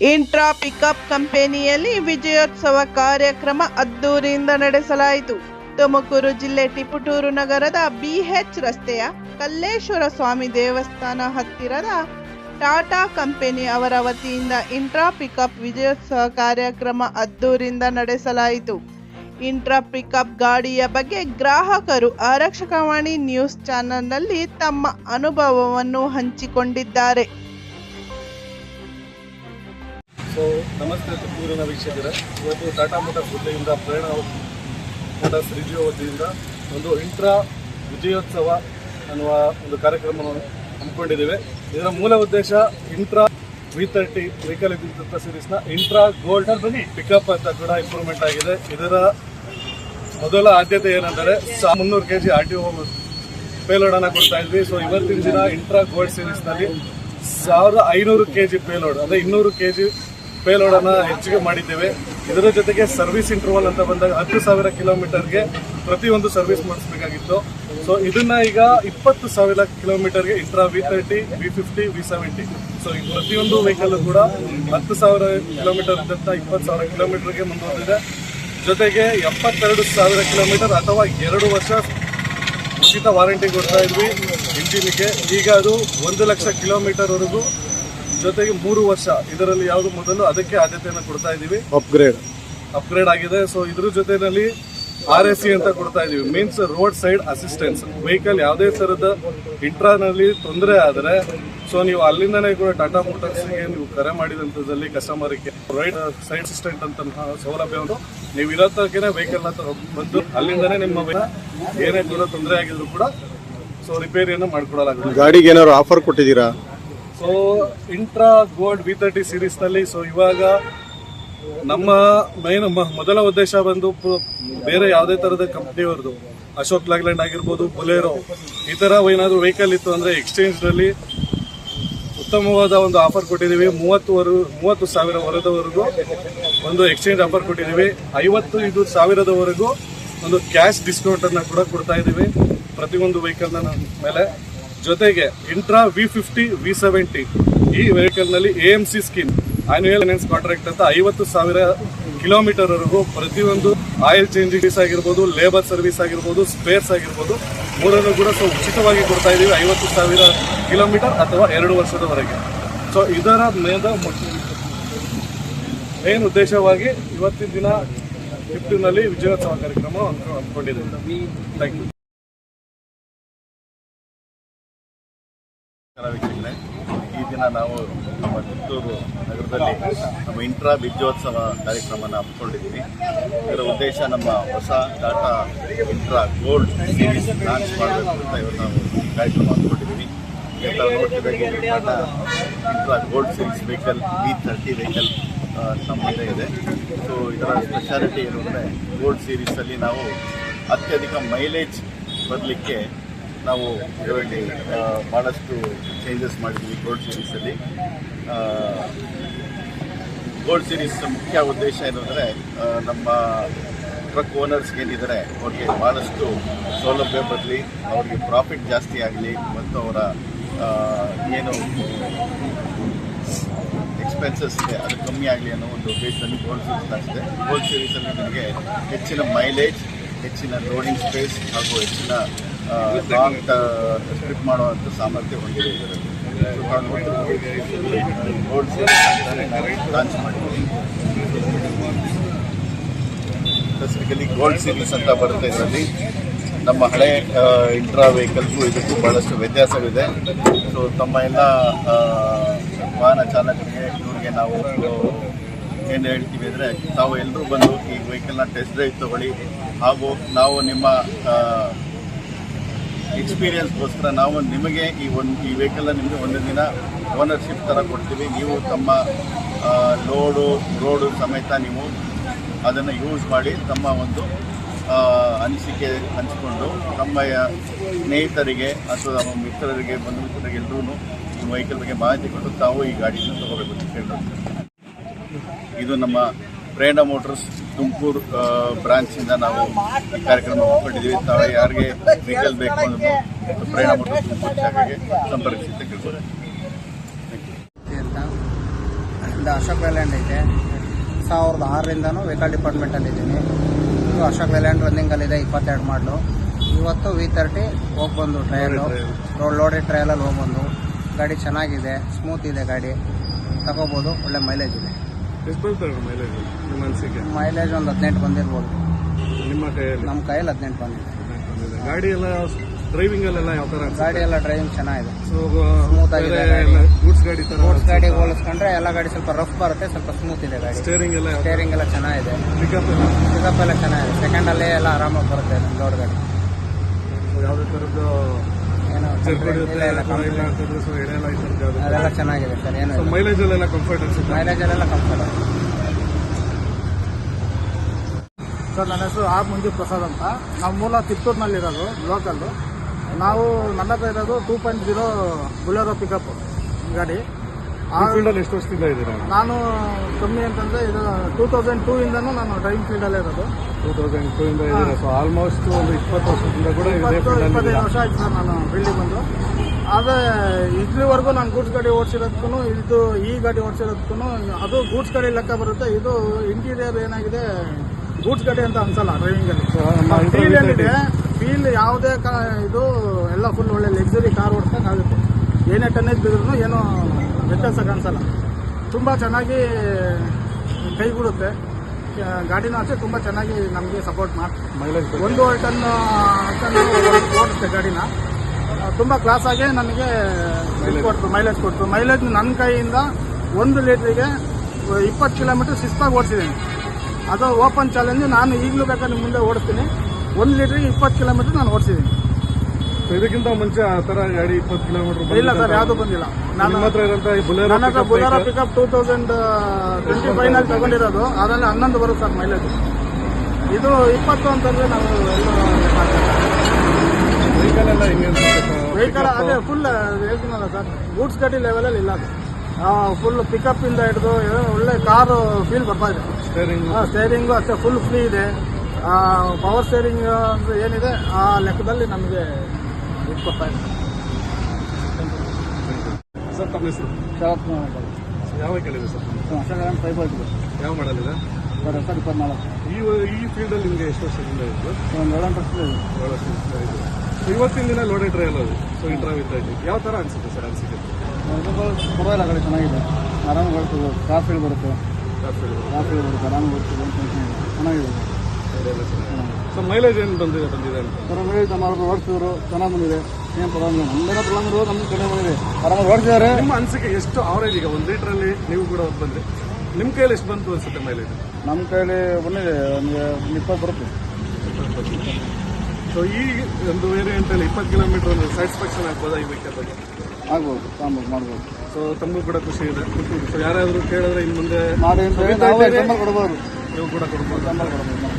Intra pickup ಕಂಪನಿಯಲ್ಲಿ ವಿಜಯೋತ್ಸವ ಕಾರ್ಯಕ್ರಮ ಅದ್ದೂರಿಯಿಂದ ನಡೆಸಲಾಯಿತು. ತುಮಕೂರು ಜಿಲ್ಲೆ ಟಿಪುಟೂರು ನಗರದ ಬಿಎಚ್ ರಸ್ತೆಯ ಕಲ್ಲೇಶ್ವರ ಸ್ವಾಮಿ ದೇವಸ್ಥಾನ ಹತ್ತಿರದ ಟಾಟಾ ಕಂಪನಿ ಅವರ ವತಿಯಿಂದ ಇಂಟ್ರಾ ಪಿಕಪ್ ವಿಜಯೋತ್ಸವ ಕಾರ್ಯಕ್ರಮ ಅದ್ದೂರಿಂದ ನಡೆಸಲಾಯಿತು. ಇಂಟ್ರಾ ಪಿಕಪ್ ಗಾಡಿಯ ಬಗ್ಗೆ ಗ್ರಾಹಕರು ಆರಕ್ಷಕವಾಣಿ ನ್ಯೂಸ್ ಚಾನೆಲ್ನಲ್ಲಿ ತಮ್ಮ ಅನುಭವವನ್ನು ಹಂಚಿಕೊಂಡಿದ್ದಾರೆ. ಸೊ ನಮಸ್ತೆ ತುಮಕೂರಿನ ವೀಕ್ಷಕರೇ. ಇವತ್ತು ಟಾಟಾ ಮೋಟಾರ್ಸ್ ವತಿಯಿಂದ ಪ್ರೇರಣೆ ಮೋಟಾರ್ಸ್ ರಿವ್ಯೂ ವತಿಯಿಂದ ಒಂದು ಇಂಟ್ರಾ ವಿಜಯೋತ್ಸವ ಅನ್ನುವ ಒಂದು ಕಾರ್ಯಕ್ರಮವನ್ನು ಹಮ್ಮಿಕೊಂಡಿದ್ದೇವೆ. ಇದರ ಮೂಲ ಉದ್ದೇಶ ಇಂಟ್ರಾ ವಿ ತರ್ಟಿ ವೆಹಿಕಲ್ ಇದ್ದಂಥ ಸೀರೀಸ್ನ ಇಂಟ್ರಾ ಗೋಲ್ಡ್ ಪಿಕಪ್ ಅಂತ ಕೂಡ ಇಂಪ್ರೂವ್ಮೆಂಟ್ ಆಗಿದೆ. ಇದರ ಮೊದಲ ಆದ್ಯತೆ ಏನಂದರೆ ಸಾ ಮುನ್ನೂರು K G R T O payload ಅನ್ನ ಕೊಡ್ತಾ ಇದ್ವಿ. ಸೊ ಇವತ್ತಿನ ದಿನ ಇಂಟ್ರಾ ಗೋಲ್ಡ್ ಸೀರೀಸ್ನಲ್ಲಿ ಸಾವಿರದ ಐನೂರು ಕೆ ಜಿ ಪೇಲೋಡ್ ಅಂದರೆ ಇನ್ನೂರು ಕೆ ಜಿ ಪೇಲೋಡ್ ಅನ್ನ ಹೆಚ್ಚಿಗೆ ಮಾಡಿದ್ದೇವೆ. ಇದರ ಜೊತೆಗೆ ಸರ್ವಿಸ್ ಇಂಟರ್ವಲ್ ಅಂತ ಬಂದಾಗ ಹತ್ತು ಸಾವಿರ ಕಿಲೋಮೀಟರ್ಗೆ ಪ್ರತಿಯೊಂದು ಸರ್ವಿಸ್ ಮಾಡಿಸ್ಬೇಕಾಗಿತ್ತು. ಸೊ ಇದನ್ನ ಈಗ ಇಪ್ಪತ್ತು ಸಾವಿರ ಕಿಲೋಮೀಟರ್ಗೆ Intra V thirty V fifty V seventy so ಈ ಪ್ರತಿಯೊಂದು ವೆಹಿಕಲ್ ಕೂಡ ಹತ್ತು ಸಾವಿರ ಕಿಲೋಮೀಟರ್ ಇದ್ದಂತ ಇಪ್ಪತ್ತು ಸಾವಿರ ಕಿಲೋಮೀಟರ್ಗೆ ಮುಂದುವರೆದಿದೆ. ಜೊತೆಗೆ ಎಪ್ಪತ್ತೆರಡು ಸಾವಿರ ಕಿಲೋಮೀಟರ್ ಅಥವಾ ಎರಡು ವರ್ಷ ಉಚಿತ ವಾರಂಟಿ ಕೊಡ್ತಾ ಇದ್ವಿ. ಇಂಜಿನ್ಗೆ ಈಗ ಅದು ಒಂದು ಲಕ್ಷ ಕಿಲೋಮೀಟರ್ವರೆಗೂ ಜೊತೆಗೆ ಮೂರು ವರ್ಷ ಇದರಲ್ಲಿ ಯಾವುದು ಮೊದಲು ಅದಕ್ಕೆ ಆದ್ಯತೆಯನ್ನು ಕೊಡ್ತಾ ಇದ್ದೀವಿ. ಅಪ್ಗ್ರೇಡ್ ಅಪ್ಗ್ರೇಡ್ ಆಗಿದೆ. ಸೊ ಇದ್ರ ಜೊತೆಯಲ್ಲಿ ಆರ್ ಎಸ್ ಸಿ ಅಂತ ಕೊಡ್ತಾ ಇದೀವಿ means road side assistance vehicle ಯಾವುದೇ ತರದ ಇಂಟ್ರಾನಲ್ಲಿ ತೊಂದರೆ ಆದರೆ ಸೊ ನೀವು ಅಲ್ಲಿಂದನೇ ಕೂಡ ಟಾಟಾ ಮೋಟರ್ಸ್ಗೆ ನೀವು ಕರೆ ಮಾಡಿದಂಥದ್ದಲ್ಲಿ ಕಸ್ಟಮರ್ಗೆ ರೈಡ್ ಸೈಡ್ ಅಸಿಸ್ಟೆಂಟ್ ಅಂತ ಸೌಲಭ್ಯವನ್ನು ನೀವು ಇರೋತಕ್ಕೆ ವೆಹಿಕಲ್ ಬಂದು ಅಲ್ಲಿಂದನೇ ನಿಮ್ಮ ಏನೇ ಕೂಡ ತೊಂದರೆ ಆಗಿದ್ರು ಕೂಡ ಸೊ ರಿಪೇರಿಯನ್ನು ಮಾಡ್ಕೊಡಲಾಗುತ್ತೆ. ಗಾಡಿಗೆ ಏನಾದ್ರು ಆಫರ್ ಕೊಟ್ಟಿದ್ದೀರಾ? So Intra gold V thirty ಸೀರೀಸ್ನಲ್ಲಿ so ಇವಾಗ ನಮ್ಮ ಮೈನ್ ಮೊದಲ ಉದ್ದೇಶ ಬಂದು ಬೇರೆ ಯಾವುದೇ ಥರದ ಕಂಪ್ನಿಯವ್ರದ್ದು ಅಶೋಕ್ ಲಾಗ್ಲ್ಯಾಂಡ್ ಆಗಿರ್ಬೋದು, ಬೊಲೇರೋ, ಈ ಥರ ಏನಾದರೂ ವೆಹಿಕಲ್ ಇತ್ತು ಅಂದ್ರೆ ಎಕ್ಸ್ಚೇಂಜ್ನಲ್ಲಿ ಉತ್ತಮವಾದ ಒಂದು ಆಫರ್ ಕೊಟ್ಟಿದ್ದೀವಿ. ಮೂವತ್ತುವರೆ ಮೂವತ್ತು ಸಾವಿರ ವರೆದವರೆಗೂ ಒಂದು ಎಕ್ಸ್ಚೇಂಜ್ ಆಫರ್ ಕೊಟ್ಟಿದ್ದೀವಿ. ಐವತ್ತು ಇದು ಸಾವಿರದವರೆಗೂ ಒಂದು ಕ್ಯಾಶ್ ಡಿಸ್ಕೌಂಟನ್ನು ಕೂಡ ಕೊಡ್ತಾ ಇದ್ದೀವಿ. ಪ್ರತಿಯೊಂದು ವೆಹಿಕಲ್ನ ಮೇಲೆ. ಜೊತೆಗೆ Intra V fifty V seventy ಈ ವೆಹಿಕಲ್ನಲ್ಲಿ A M C scheme annual finance contract ಅಂತ ಐವತ್ತು ಸಾವಿರ ಕಿಲೋಮೀಟರ್ ವರೆಗೂ ಪ್ರತಿಯೊಂದು ಆಯಿಲ್ ಚೇಂಜಿಂಗ್ಸ್ ಆಗಿರ್ಬೋದು ಲೇಬರ್ ಸರ್ವಿಸ್ ಆಗಿರ್ಬೋದು ಸ್ಪೇರ್ಸ್ ಆಗಿರ್ಬೋದು, ಮೂರನ್ನು ಕೂಡ ಸೊ ಉಚಿತವಾಗಿ ಕೊಡ್ತಾ ಇದ್ದೀವಿ, ಐವತ್ತು ಸಾವಿರ ಕಿಲೋಮೀಟರ್ ಅಥವಾ ಎರಡು ವರ್ಷದವರೆಗೆ. ಸೊ ಇದರ ಮೇದ ಮೇನ್ ಉದ್ದೇಶವಾಗಿ ಇವತ್ತಿನ ದಿನ ಫಿಫ್ಟಿನಲ್ಲಿ ವಿಜಯೋತ್ಸವ ಕಾರ್ಯಕ್ರಮ ಹಮ್ಮಿಕೊಂಡಿದ್ದೀವಿ ಥ್ಯಾಂಕ್ ಯು ದಿನ ನಾವು ನಮ್ಮ ಚಿತ್ತೂರು ನಗರದಲ್ಲಿ ನಮ್ಮ ಇಂಟ್ರಾ ವಿದ್ಯೋತ್ಸವ ಕಾರ್ಯಕ್ರಮನ ಹಮ್ಮಿಕೊಂಡಿದ್ದೀವಿ. ಇದರ ಉದ್ದೇಶ ನಮ್ಮ ಹೊಸ Tata Intra gold series launch ಮಾಡಬೇಕು ಅಂತ ಇವತ್ತು ನಾವು ಈ ಕಾರ್ಯಕ್ರಮ ಹಮ್ಮಿಕೊಂಡಿದ್ದೀವಿ. Intra gold series vehicle B thirty vehicle ನಮ್ಮ ಮುಂದೆ ಇದೆ. ಸೊ ಇದರ ಸ್ಪೆಷಾಲಿಟಿ ಏನು ಅಂದರೆ ಗೋಲ್ಡ್ ಸೀರೀಸಲ್ಲಿ ನಾವು ಅತ್ಯಧಿಕ ಮೈಲೇಜ್ ಬರಲಿಕ್ಕೆ ನಾವು ಇದರಲ್ಲಿ ಭಾಳಷ್ಟು ಚೇಂಜಸ್ ಮಾಡಿದ್ದೀವಿ ಗೋಲ್ಡ್ ಸೀರೀಸಲ್ಲಿ ಗೋಲ್ಡ್ ಸೀರೀಸ್ ಮುಖ್ಯ ಉದ್ದೇಶ ಏನಂದರೆ ನಮ್ಮ ಟ್ರಕ್ ಓನರ್ಸ್ ಏನಿದ್ದಾರೆ ಅವ್ರಿಗೆ ಭಾಳಷ್ಟು ಸೌಲಭ್ಯ ಬರಲಿ, ಅವ್ರಿಗೆ ಪ್ರಾಫಿಟ್ ಜಾಸ್ತಿ ಆಗಲಿ ಮತ್ತು ಅವರ ಏನು ಎಕ್ಸ್ಪೆನ್ಸಸ್ ಇದೆ, ಅದು ಕಮ್ಮಿ ಆಗಲಿ ಅನ್ನೋ ಒಂದು ಉದ್ದೇಶದಲ್ಲಿ ಗೋಲ್ಡ್ ಸೀರೀಸ್ ಆಗ್ತಿದೆ ಗೋಲ್ಡ್ ಸೀರೀಸಲ್ಲಿ ನಿಮಗೆ ಹೆಚ್ಚಿನ ಮೈಲೇಜ್ ಹೆಚ್ಚಿನ ಲೋಡಿಂಗ್ ಸ್ಪೇಸ್ ಹಾಗೂ ಹೆಚ್ಚಿನ ಲಾಂಗ್ ಟ್ರಿಪ್ ಮಾಡುವಂಥ ಸಾಮರ್ಥ್ಯ ಹೊಂದಿದೆ ಲಾಂಚ್ ಸ್ಪೆಸಿಫಿಕಲಿ ಗೋಲ್ಡ್ ಸೀರೀಸ್ ಅಂತ ಬರುತ್ತೆ ಇದರಲ್ಲಿ. ನಮ್ಮ ಹಳೆ ಇಂಟ್ರಾ ವೆಹಿಕಲ್ಗೂ ಇದಕ್ಕೂ ಭಾಳಷ್ಟು ವ್ಯತ್ಯಾಸವಿದೆ. ಸೊ ತಮ್ಮ ಎಲ್ಲ ವಾಹನ ಚಾಲಕರಿಗೆ, ಇವರಿಗೆ ನಾವು ಏನು ಹೇಳ್ತೀವಿ ಅಂದರೆ, ತಾವು ಎಲ್ಲರೂ ಬಂದು ಈ ವೆಹಿಕಲ್ನ ಟೆಸ್ಟ್ ಡ್ರೈವ್ ತಗೊಳ್ಳಿ. ಹಾಗೂ ನಾವು ನಿಮ್ಮ ಎಕ್ಸ್ಪೀರಿಯನ್ಸ್ಗೋಸ್ಕರ ನಾವು ನಿಮಗೆ ಈ ಒಂದು ಈ ವೆಹಿಕಲ್ನ ನಿಮಗೆ ಒಂದು ದಿನ ಓನರ್ಶಿಪ್ ಥರ ಕೊಡ್ತೀವಿ. ನೀವು ತಮ್ಮ ಲೋಡು ರೋಡು ಸಮೇತ ನೀವು ಅದನ್ನು ಯೂಸ್ ಮಾಡಿ ತಮ್ಮ ಒಂದು ಅನಿಸಿಕೆ ಹಂಚಿಕೊಂಡು ತಮ್ಮ ಸ್ನೇಹಿತರಿಗೆ ಅಥವಾ ನಮ್ಮ ಮಿತ್ರರಿಗೆ ಬಂಧು ಮಿತ್ರರಿಗೆ ಎಲ್ಲರೂ ಈ ವೆಹಿಕಲ್ ಬಗ್ಗೆ ಮಾಹಿತಿ ಕೊಟ್ಟು ತಾವು ಈ ಗಾಡಿಯನ್ನು ತಗೋಬೇಕು ಅಂತ ಕೇಳ್ಬೋದು ಇದು ನಮ್ಮ ಪ್ರೇರಣ ಮೋಟರ್ಸ್ ತುಮಕೂರು ಬ್ರಾಂಚಿಂದ ನಾವು ಈ ಕಾರ್ಯಕ್ರಮ ಹಮ್ಮಿಕೊಂಡಿದ್ದೀವಿ. ತಾವು ಯಾರಿಗೆ ವೆಹಿಕಲ್ ಬೇಕು ಅನ್ನೋದು ಪ್ರೇರಣ ಮೋಟರ್ಸ್ ತುಮಕೂರು ಶಾಖೆಗೆ ಸಂಪರ್ಕಿಸಿ ಅಂತ ಅಶೋಕ್ ವೇಲ್ಯಾಂಡ್ ಐತೆ. ಸಾವಿರದ ಆರರಿಂದನೂ ವೆಹಿಕಲ್ ಡಿಪಾರ್ಟ್ಮೆಂಟಲ್ಲಿ ಇದ್ದೀನಿ. ಇದು ಅಶೋಕ್ ವೇಲ್ಯಾಂಡ್ ರನ್ನಿಂಗಲ್ಲಿದೆ ಇಪ್ಪತ್ತೆರಡು ಮಾಡಲು ಇವತ್ತು ವಿ ತರ್ಟಿ ಹೋಗಿ ಬಂದು ಟ್ರಯಲು ರೋಡ್ ಲೋಡೆಡ್ ಟ್ರಯಲಲ್ಲಿ ಹೋಗಿ ಬಂದು ಗಾಡಿ ಚೆನ್ನಾಗಿದೆ ಸ್ಮೂತ್ ಇದೆ ಗಾಡಿ. ತಗೋಬೋದು ಒಳ್ಳೆ ಮೈಲೇಜ್ ಇದೆ. ಎಷ್ಟು ಬರ್ತದೆ ಮೈಲೇಜ್ ನಿಮ್ಮ ಅನಿಸಿಕೆ? ಮೈಲೇಜ್ ಒಂದು ಹದಿನೆಂಟು ಬಂದಿರ್ಬೋದು. ನಿಮ್ಮ ಕೈಯಲ್ಲಿ? ನಮ್ಮ ಕೈಯಲ್ಲಿ ಹದಿನೆಂಟು ಬಂದಿದೆ. ಬಂದಿದೆ. ಗಾಡಿ ಎಲ್ಲ ಡ್ರೈವಿಂಗ್ ಅಲ್ಲೆಲ್ಲ ಯಾವ ತರ ಗಾಡಿ ಎಲ್ಲ ಡ್ರೈವಿಂಗ್ ಚೆನ್ನಾಗಿದೆ. ಸೊ Smooth ಆಗಿದೆ ಗಾಡಿ. ಗೂಡ್ಸ್ ಗಾಡಿ ಹೋಲಿಸ್ಕೊಂಡ್ರೆ ಎಲ್ಲ ಗಾಡಿ ಸ್ವಲ್ಪ ರಫ್ ಬರುತ್ತೆ ಸ್ವಲ್ಪ ಸ್ಮೂತ್ ಇದೆ ಗಾಡಿ. ಸ್ಟೇರಿಂಗ್ ಎಲ್ಲ ಸ್ಟೇರಿಂಗ್ ಎಲ್ಲ ಚೆನ್ನಾಗಿದೆ. ಪಿಕಪ್ ಪಿಕಪ್ ಎಲ್ಲ ಚೆನ್ನಾಗಿದೆ. ಸೆಕೆಂಡಲ್ಲೇ ಎಲ್ಲ ಆರಾಮಾಗಿ ಬರುತ್ತೆ ದೊಡ್ಡ ಗಾಡಿ. ಯಾವುದೇ ತರದ್ದು ಏನು ಅದೆಲ್ಲ ಚೆನ್ನಾಗಿದೆ ಸರ್ ಏನು ಸೊ ಮೈಲೇಜ್ ಅಲ್ಲೆಲ್ಲ ಕಂಫರ್ಟ್ ಅನ್ಸುತ್ತೆ? ಮೈಲೇಜಲ್ಲೆಲ್ಲ ಕಂಫರ್ಟ್ ಸರ್ ನನ್ನ ಹೆಸರು ಆರ್ ಮಂಜು ಪ್ರಸಾದ್ ಅಂತ. ನಾವು ಮೂಲ ತಿತ್ತೂರಿನಲ್ಲಿರೋದು ಲೋಕಲ್ಲು ನಾವು ನನ್ನ ಹತ್ರ ಇರೋದು two point zero Bolero pickup ಗಾಡಿ. ಆ ಫೀಲ್ಡ್ ಅಲ್ಲಿ ಎಷ್ಟು ವರ್ಷದಿಂದ ಇದ್ದೀರಾ? ನಾನು ಕಮ್ಮಿ ಅಂತಂದ್ರೆ ಇದು ಟೂ ತೌಸಂಡ್ ಟೂ ಇಂದನೂ ನಾನು ಡ್ರೈವಿಂಗ್ ಫೀಲ್ಡಲ್ಲೇ ಇರೋದು. ಟೂ ತೌಸಂಡ್ ಟೂ ಇಂದ ಇದ್ದೀರಾ? ಸೊ ಆಲ್ಮೋಸ್ಟ್ ಒಂದು ಇಪ್ಪತ್ತು ವರ್ಷದಿಂದ ಕೂಡ ಇದೇ ಇಪ್ಪತ್ತು ಇಪ್ಪತ್ತೈದು ವರ್ಷ ಆಯ್ತು ಸರ್ ನಾನು ಫೀಲ್ಡಿಗೆ ಬಂದು ಆದರೆ ಇಲ್ಲಿವರೆಗೂ ನಾನು ಗೂಡ್ಸ್ ಗಾಡಿ ಓಡಿಸಿರೋದಕ್ಕೂ ಇದು ಈ ಗಾಡಿ ಓಡಿಸಿರೋದಕ್ಕೂ ಅದು ಗೂಡ್ಸ್ ಗಾಡಿ ಲೆಕ್ಕ ಬರುತ್ತೆ. ಇದು ಇಂಟೀರಿಯರ್ ಏನಾಗಿದೆ ಗೂಡ್ಸ್ ಗಾಡಿ ಅಂತ ಅನ್ಸಲ್ಲ ಡ್ರೈವಿಂಗಲ್ಲಿ ಫೀಲ್ ಏನಿದೆ? ಫೀಲ್ ಯಾವುದೇ ಕಾ ಇದು ಎಲ್ಲ ಫುಲ್ ಒಳ್ಳೆ ಲಕ್ಸುರಿ ಕಾರ್ ಓಡಿಸ್ಕೊಂಡು ಆಗುತ್ತೆ. ಏನೇ ಟನ್ನೇಜ್ ಬಿದ್ರು ಏನೋ ವ್ಯತ್ಯಾಸ ಕಾಣಿಸಲ್ಲ. ತುಂಬ ಚೆನ್ನಾಗಿ ಕೈಗೂಡುತ್ತೆ. ಗಾಡಿನ ಅಷ್ಟೇ ತುಂಬ ಚೆನ್ನಾಗಿ ನಮಗೆ ಸಪೋರ್ಟ್ ಮಾಡ್ತೀವಿ ಒಂದು ಟನ್ ಓಡುತ್ತೆ ಗಾಡಿನ. ತುಂಬ ಕ್ಲಾಸಾಗೆ ನನಗೆ ಕೊಟ್ಟರು ಕೊಡ್ತು ಮೈಲೇಜ್ ಕೊಡ್ತು ಮೈಲೇಜ್ ನನ್ನ ಕೈಯಿಂದ ಒಂದು ಲೀಟ್ರಿಗೆ ಇಪ್ಪತ್ತು ಕಿಲೋಮೀಟರ್ ಶಿಸ್ತಾಗಿ ಓಡಿಸಿದ್ದೀನಿ ಅದು ಓಪನ್ ಚಾಲೆಂಜ್ ನಾನು ಈಗಲೂ ಬೇಕಾದ್ರೆ ಮುಂದೆ ಓಡಿಸ್ತೀನಿ ಒಂದು ಲೀಟ್ರಿಗೆ ಇಪ್ಪತ್ತು ಕಿಲೋಮೀಟರ್ ನಾನು ಓಡಿಸಿದ್ದೀನಿ ಇದಕ್ಕಿಂತ ಮುಂಚೆ ಆ ತರ ಗಾಡಿ ಇಪ್ಪತ್ತು ಕಿಲೋಮೀಟರ್ ಇಲ್ಲ ಸರ್ ಯಾವುದು ಬಂದಿಲ್ಲ. ನಾನು ನಿಮ್ಮ ಹತ್ರ ಇರೋಂಥ ಈ ಬುಲೆರೋ ನನ್ನ ಹತ್ರ Bolero pickup two thousand twenty ಫೈವ್ನಲ್ಲಿ ತಗೊಂಡಿರೋದು. ಅದರಲ್ಲಿ ಹನ್ನೊಂದು ಬರುತ್ತೆ ಸರ್ ಮೈಲೇಜ್ ಇದು ಇಪ್ಪತ್ತು ಅಂತಂದ್ರೆ ನಾವು ವೆಹಿಕಲ್ ಎಲ್ಲ ಹೆಂಗೆ ವೆಹಿಕಲ್ ಅದೇ ಫುಲ್ ಹೇಳ್ತೀನಲ್ಲ ಸರ್. ಗೂಡ್ಸ್ ಗಾಡಿ ಲೆವೆಲಲ್ಲಿ ಇಲ್ಲ ಅದು. ಫುಲ್ ಪಿಕಪ್ ಇಂದ ಹಿಡಿದು ಒಳ್ಳೆ ಕಾರು ಫೀಲ್ ಬರ್ತಾ ಇದೆ. ಸ್ಟೇರಿಂಗ್ ಸ್ಟೇರಿಂಗು ಅಷ್ಟೇ ಫುಲ್ ಫ್ರೀ ಇದೆ. ಪವರ್ ಸ್ಟೇರಿಂಗ್ ಅಂದ್ರೆ ಏನಿದೆ? ಆ ಲೆಕ್ಕದಲ್ಲಿ ನಮಗೆ ಸರ್ ತಮ್ಮ ಹೆಸರು? ಯಾವ ಸರ್? ಯಾವ ಮಾಡಲಿಲ್ಲ ಇಪ್ಪತ್ನಾಲ್ಕು ಈ ಈ ಫೀಲ್ಡ್ ಅಲ್ಲಿ ನಿಮಗೆ ಎಷ್ಟು ವರ್ಷದಿಂದ ಇತ್ತು ಒಂದು ಏಳೆಂಟು ವರ್ಷ ಇದೆ. ಏಳು ವರ್ಷದಿಂದ ಇದೆ. ಇವತ್ತಿನ ದಿನ ಲೋಡೆ ಟ್ರಯಲ್ ಅದು. ಸೊ ಇಂಟರ್ವ್ಯೂ ವಿತ್ ಯಾವ ತರ ಅನಿಸುತ್ತೆ ಸರ್ ಅನ್ಸಿಕೆ? ಪರವಾಗಿಲ್ಲ ಕಡೆ ಚೆನ್ನಾಗಿದೆ. ಆರಾಮ ಬರ್ತದೆ. ಕಾಫಿ ಬರುತ್ತೆ. ಕಾಫಿ ಬರುತ್ತೆ. ಆರಾಮ ಬರ್ತದೆ ಚೆನ್ನಾಗಿದೆ. ಸೊ ಮೈಲೇಜ್ ಏನು ಬಂದಿದೆ ಬಂದಿದೆ ಸರ್ ಮೈಲೇಜ್ ನಮ್ಮ ಓಡಿಸಿದ್ರು. ಚೆನ್ನಾಗಿ ಬಂದಿದೆ. ಏನು ಪ್ರಾಬ್ಲಮ್ ನಮ್ದೇನೋ ಪ್ರಾಬ್ಲಮ್ ಇರೋದು ನಮ್ಗೆ ಕಡಿಮೆ ಬಂದಿದೆ. ಆರಾಮಾಗಿ ಓಡಿಸಿದ್ದಾರೆ. ನಿಮ್ಮ ಅನಿಸಿಕೆ ಎಷ್ಟು ಅವರೇಜ್ ಈಗ? ಒಂದು ಲೀಟರ್ ಅಲ್ಲಿ ನೀವು ಕೂಡ ಬಂದ್ರಿ? ನಿಮ್ಮ ಕೈಯಲ್ಲಿ ಎಷ್ಟು ಬಂತು ಅನ್ಸುತ್ತೆ ಮೈಲೇಜ್ ನಮ್ಮ ಕೈಲಿ ಬಂದಿದೆ. ನಮಗೆ ಒಂದು ಇಪ್ಪತ್ತು ಬರುತ್ತೆ. ಸೊ ಈ ಒಂದು ವೇರಿಯಂಟ್ ಅಲ್ಲಿ ಇಪ್ಪತ್ತು ಕಿಲೋಮೀಟರ್ ಒಂದು ಸ್ಯಾಟಿಸ್ಫ್ಯಾಕ್ಷನ್ ಆಗ್ಬೋದಾ ಈ ವೆಹಿಕಲ್ ಬಗ್ಗೆ ಆಗ್ಬೋದು. ತಗೊಂಬೋದು ಮಾಡ್ಬೋದು. ಸೊ ತಮಗೂ ಕೂಡ ಖುಷಿ ಇದೆ. ಸೊ ಯಾರಾದರೂ ಕೇಳಿದ್ರೆ ಇನ್ನು ಮುಂದೆ ಮಾಡಿ ಕೊಡ್ಬೋದು. ನೀವು ಕೂಡ ಕೊಡ್ಬೋದು. ಕೊಡ್ಬೋದು.